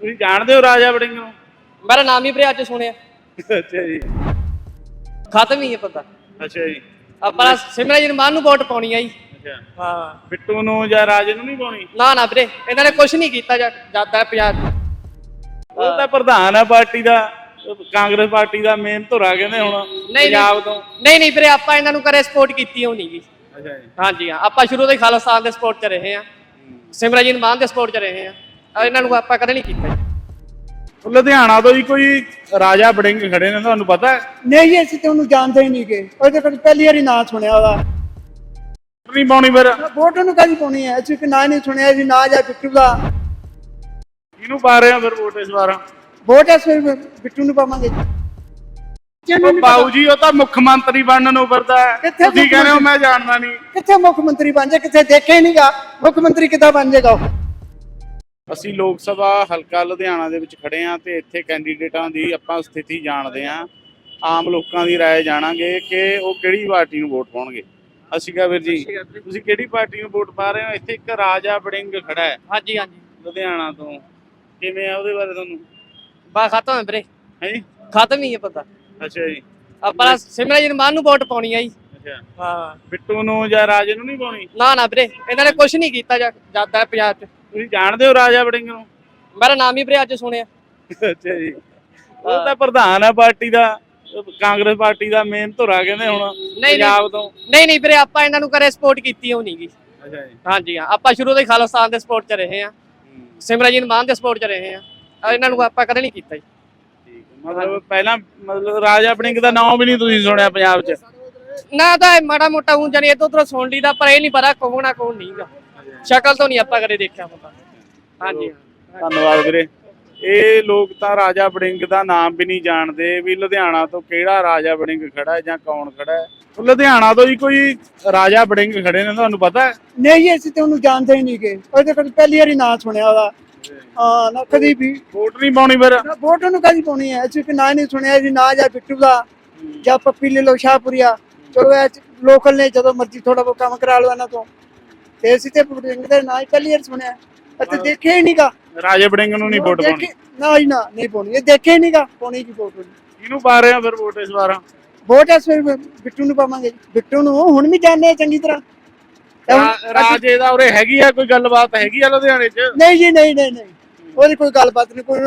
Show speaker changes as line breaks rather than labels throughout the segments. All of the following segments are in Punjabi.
ਤੁਸੀਂ ਜਾਣਦੇ ਹੋ ਰਾਜਾ ਵੜਿੰਗ ਨੂੰ
ਮੇਰਾ ਨਾਮ ਹੀ ਵੀਰੇ ਅੱਜ ਸੁਣਿਆ।
ਅੱਛਾ ਜੀ।
ਖਤਮ ਹੀ ਹੈ ਪਤਾ।
ਅੱਛਾ ਜੀ।
ਆਪਾਂ ਸਿਮਰਜੀਤ ਮਾਨ ਨੂੰ ਵੋਟ ਪਾਉਣੀ ਆ ਜੀ।
ਅੱਛਾ।
ਹਾਂ।
ਬਿੱਟੂ ਨੂੰ ਜਾਂ ਰਾਜੇ ਨੂੰ ਨਹੀਂ ਪਾਉਣੀ?
ਨਾ ਨਾ ਵੀਰੇ ਇਹਨਾਂ ਨੇ ਕੁਝ ਨਹੀਂ ਕੀਤਾ ਜਾਂਦਾ ਪੰਜਾਬ।
ਉਹ ਤਾਂ ਪ੍ਰਧਾਨ ਆ ਪਾਰਟੀ ਦਾ ਕਾਂਗਰਸ ਪਾਰਟੀ ਦਾ ਮੇਨ ਧੁਰਾ ਕਹਿੰਦੇ ਹੁਣ ਪੰਜਾਬ ਤੋਂ।
ਨਹੀਂ ਨਹੀਂ ਵੀਰੇ ਆਪਾਂ ਇਹਨਾਂ ਨੂੰ ਕਰੇ ਸਪੋਰਟ ਕੀਤੀ ਹੋਣੀ ਜੀ।
ਅੱਛਾ ਜੀ।
ਹਾਂਜੀ ਹਾਂ ਆਪਾਂ ਸ਼ੁਰੂ ਤੋਂ ਹੀ ਖਾਲਿਸਤਾਨ ਦੇ ਸਪੋਰਟ 'ਚ ਰਹੇ ਹਾਂ। ਸਿਮਰਜੀਤ ਮਾਨ ਦੇ ਸਪੋਰਟ 'ਚ ਰਹੇ ਹਾਂ। ਆ ਇਹਨਾਂ ਨੂੰ ਆਪਾਂ ਕਦੇ ਨਹੀਂ ਕੀਤਾ ਜੀ।
ਲੁਧਿਆਣਾ ਤੋਂ ਹੀ ਕੋਈ ਰਾਜਾ ਵੜਿੰਗ ਖੜੇ ਨੇ ਤੁਹਾਨੂੰ ਪਤਾ ਹੈ?
ਨਹੀਂ ਅਸੀਂ ਤੇ ਉਹਨੂੰ ਜਾਣਦੇ ਹੀ ਨਹੀਂ ਕਿ ਉਹਦੇ ਕੋਲ ਪਹਿਲੀ ਵਾਰੀ ਨਾਂ ਸੁਣਿਆ ਉਹਦਾ।
ਨਹੀਂ ਪਾਉਣੀ ਫਿਰ?
ਵੋਟ ਉਹਨੂੰ ਕਾਹਦੀ ਪਾਉਣੀ ਹੈ? ਅਸੀਂ ਕਿ ਨਾਂ ਨਹੀਂ ਸੁਣਿਆ ਜੀ ਨਾਂ ਜਾਂ ਬਿੱਟੂ ਦਾ।
ਕਿਹਨੂੰ ਪਾ ਰਹੇ ਹੋ ਫਿਰ ਵੋਟ ਇਸ ਵਾਰ?
ਵੋਟ ਇਸ ਵੇਲੇ ਬਿੱਟੂ ਨੂੰ ਪਾਵਾਂਗੇ
ਉਹ ਬਾਊ ਜੀ ਉਹ ਤਾਂ ਮੁੱਖ ਮੰਤਰੀ ਬਣਨ ਨੂੰ ਫਿਰਦਾ ਹੈ।
ਕਿੱਥੇ
ਤੁਸੀਂ
ਮੁੱਖ
ਕਹਿੰਦੇ ਹੋ ਮੈਂ ਜਾਣਦਾ ਨਹੀਂ।
ਕਿੱਥੇ ਮੁੱਖ ਮੰਤਰੀ ਬਣ ਜਾ ਕਿੱਥੇ ਦੇਖਿਆ ਹੀ ਨਹੀਂਗਾ। ਮੁੱਖ ਮੰਤਰੀ ਕਿੱਦਾਂ ਬਣ ਜਾਏਗਾ ਉਹ?
ਅਸੀਂ ਲੋਕ ਸਭਾ ਹਲਕਾ ਲੁਧਿਆਣਾ ਦੇ ਵਿੱਚ ਖੜੇ ਹਾਂ ਤੇ ਇੱਥੇ ਕੈਂਡੀਡੇਟਾਂ ਦੀ ਆਪਾਂ ਸਥਿਤੀ ਜਾਣਦੇ ਹਾਂ ਆਮ ਲੋਕਾਂ ਦੀ رائے ਜਾਣਾਂਗੇ ਕਿ ਉਹ ਕਿਹੜੀ ਪਾਰਟੀ ਨੂੰ ਵੋਟ ਪਾਉਣਗੇ ਅਸੀਂ ਕਹਾਂ ਵੀਰ ਜੀ ਤੁਸੀਂ ਕਿਹੜੀ ਪਾਰਟੀ ਨੂੰ ਵੋਟ ਪਾ ਰਹੇ ਹੋ ਇੱਥੇ ਇੱਕ ਰਾਜਾ ਵੜਿੰਗ ਖੜਾ ਹੈ
ਹਾਂਜੀ ਹਾਂਜੀ
ਲੁਧਿਆਣਾ ਤੋਂ ਕਿਵੇਂ ਆ ਉਹਦੇ ਬਾਰੇ ਤੁਹਾਨੂੰ
ਬਾ ਖਤਮ ਹੈ ਵੀਰੇ
ਹੈ ਜੀ
ਖਤਮ ਹੀ ਹੈ ਪਤਾ
ਅੱਛਾ ਜੀ
ਆਪਾਂ ਸਿਮਰਜੀਤ ਮਾਨ ਨੂੰ ਵੋਟ ਪਾਉਣੀ ਆ ਜੀ
ਅੱਛਾ
ਹਾਂ
ਬਿੱਟੂ ਨੂੰ ਜਾਂ ਰਾਜੇ ਨੂੰ ਨਹੀਂ ਪਾਉਣੀ
ਨਾ ਨਾ ਵੀਰੇ ਇਹਨਾਂ ਨੇ ਕੁਝ ਨਹੀਂ ਕੀਤਾ ਜਾਂਦਾ ਪੰਜਾਬ 'ਚ।
ਤੁਸੀਂ ਜਾਣਦੇ ਹੋ ਰਾਜਾ ਵੜਿੰਗ ਨੂੰ?
ਮੇਰਾ ਨਾਮ ਹੀ ਵੀਰੇ ਅੱਜ ਸੁਣਿਆ।
ਅੱਛਾ ਜੀ। ਉਹ ਤਾਂ ਪ੍ਰਧਾਨ ਆ ਪਾਰਟੀ ਦਾ ਕਾਂਗਰਸ ਪਾਰਟੀ ਦਾ ਮੇਨ ਧੁਰਾ ਕਹਿੰਦੇ ਹੁਣ। ਪੰਜਾਬ ਤੋਂ।
ਨਹੀਂ ਨਹੀਂ ਵੀਰੇ ਆਪਾਂ ਇਹਨਾਂ ਨੂੰ ਕਰੇ ਸਪੋਰਟ ਕੀਤੀ ਹੋਣੀ ਜੀ
ਅੱਛਾ ਜੀ।
ਹਾਂਜੀ ਹਾਂ। ਆਪਾਂ ਸ਼ੁਰੂ ਤੋਂ ਹੀ ਖਾਲਿਸਤਾਨ ਦੇ ਸਪੋਰਟ 'ਚ ਰਹੇ ਹਾਂ। ਸਿਮਰਜੀਤ ਮਾਨ ਦੇ ਸਪੋਰਟ 'ਚ ਰਹੇ ਹਾਂ। ਆ ਇਹਨਾਂ ਨੂੰ ਆਪਾਂ ਕਦੇ ਨਹੀਂ ਕੀਤਾ ਜੀ।
ਹੈ। ਮਤਲਬ ਪਹਿਲਾਂ ਮਤਲਬ ਰਾਜਾ ਵੜਿੰਗ ਦਾ ਨਾਮ ਵੀ ਨਹੀਂ ਤੁਸੀਂ ਸੁਣਿਆ ਪੰਜਾਬ 'ਚ?
ਨਾ ਤਾਂ ਮਾੜਾ ਮੋਟਾ ਹੁਣ ਜਾਨੀ ਇਧਰ ਉਧਰ ਸੁਣ ਲਈਦਾ ਪਰ ਇਹ ਨਹੀਂ ਪਤਾ ਕੌਣ ਆ ਕੌਣ ਨਹੀਂਗਾ ਸ਼ਕਲ ਤੋਂ ਨਹੀਂ ਆਪਾਂ ਕਦੇ ਦੇਖਿਆ ਹੁੰਦਾ ਹਾਂਜੀ
ਧੰਨਵਾਦ ਵੀਰੇ। ਇਹ ਲੋਕ ਤਾਂ ਰਾਜਾ ਵੜਿੰਗ ਦਾ ਨਾਮ ਵੀ ਨਹੀਂ ਜਾਣਦੇ ਵੀ ਲੁਧਿਆਣਾ ਤੋਂ ਕਿਹੜਾ ਰਾਜਾ ਵੜਿੰਗ ਖੜਾ ਹੈ ਜਾਂ ਕੌਣ ਖੜਾ ਹੈ। ਲੁਧਿਆਣਾ ਤੋਂ ਹੀ ਕੋਈ ਰਾਜਾ ਵੜਿੰਗ ਖੜੇ ਨੇ ਤੁਹਾਨੂੰ ਪਤਾ ਹੈ?
ਨਹੀਂ ਅਸੀਂ ਤੇ ਉਹਨੂੰ ਜਾਣਦੇ ਹੀ ਨਹੀਂ ਕਿ ਉਹਦੇ ਕੋਲ ਪਹਿਲੀ ਵਾਰੀ ਨਾਂ ਸੁਣਿਆ ਉਹਦਾ। ਹਾਂ ਨਾ ਕਦੀ ਵੀ।
ਵੋਟ ਨਹੀਂ ਪਾਉਣੀ ਫਿਰ?
ਵੋਟ ਉਹਨੂੰ ਕਾਹਦੀ ਪਾਉਣੀ ਹੈ। ਅਸੀਂ ਕਿ ਨਾਂ ਨਹੀਂ ਸੁਣਿਆ ਜੀ ਨਾਂ ਜਾਂ ਬਿੱਟੂ ਦਾ ਜਾਂ ਪੱਪੀ ਲੈ ਲਓ ਸ਼ਾਹਪੁਰੀਆ। ਚਲੋ ਇਹ ਲੋਕਲ ਨੇ ਜਦੋਂ ਮਰਜ਼ੀ ਥੋੜਾ ਬਹੁਤ ਕੰਮ ਕਰਾ ਲਓ ਇਹਨਾਂ ਤੋਂ। ਤੇ ਅਸੀਂ ਤੇ ਬੜਿੰਗ ਦੇ ਨਾਂ ਹੀ ਪਹਿਲੀ ਵਾਰ ਸੁਣਿਆ। ਅਤੇ ਦੇਖਿਆ ਹੀ ਨਹੀਂਗਾ
ਰਾਜੇ ਵੜਿੰਗ ਨੂੰ ਨਹੀਂ ਵੋਟ ਪਾਉਣੀ।
ਨਾ ਹੀ ਨਾ ਨਹੀਂ ਪਾਉਣੀ। ਇਹ ਦੇਖਿਆ ਹੀ ਨਹੀਂਗਾ ਪਾਉਣੀ ਕੀ ਵੋਟ।
ਕਿਹਨੂੰ ਪਾ ਰਹੇ ਹੋ ਫਿਰ ਵੋਟ ਇਸ ਵਾਰ?
ਵੋਟ ਇਸ ਵੇਲੇ ਬਿੱਟੂ ਨੂੰ ਪਾਵਾਂਗੇ ਜੀ। ਬਿੱਟੂ ਨੂੰ ਹੁਣ ਵੀ ਜਾਣਦੇ ਆ ਚੰਗੀ ਤਰ੍ਹਾਂ। ਹੁਣ
ਰਾਜੇ ਦਾ ਉਰੇ ਹੈਗੀ ਆ ਕੋਈ ਗੱਲਬਾਤ ਹੈਗੀ ਆ ਲੁਧਿਆਣੇ 'ਚ?
ਨਹੀਂ ਜੀ ਨਹੀਂ ਨਹੀਂ ਨਹੀਂ। ਉਹਦੀ ਕੋਈ ਗੱਲਬਾਤ ਨਹੀਂ ਕੋਈ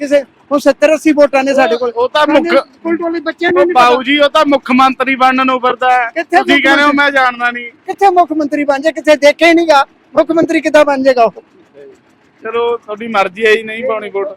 ਕਿਸੇ ਹੁਣ 70 80 ਵੋਟਾਂ ਨੇ ਸਾਡੇ ਕੋਲ।
ਉਹ ਤਾਂ ਮੁੱਖ
ਸਕੂਲ ਟੋਲੇ ਬੱਚਿਆਂ ਨੂੰ ਨਹੀਂ
ਬਾਊ ਜੀ ਉਹ ਤਾਂ ਮੁੱਖ ਮੰਤਰੀ ਬਣਨ ਨੂੰ ਫਿਰਦਾ ਤੁਸੀਂ ਕਹਿੰਦੇ ਹੋ ਮੈਂ ਜਾਣਦਾ ਨਹੀਂ।
ਕਿੱਥੇ ਮੁੱਖ ਮੰਤਰੀ ਬਣ ਜਾ ਕਿੱਥੇ ਦੇਖਿਆ ਹੀ ਨਹੀਂਗਾ ਮੁੱਖ ਮੰਤਰੀ ਕਿੱਦਾਂ ਬਣ ਜਾਏਗਾ ਉਹ?
ਚਲੋ ਤੁਹਾਡੀ ਮਰਜ਼ੀ ਹੈ ਜੀ ਨਹੀਂ ਪਾਉਣੀ ਵੋਟ।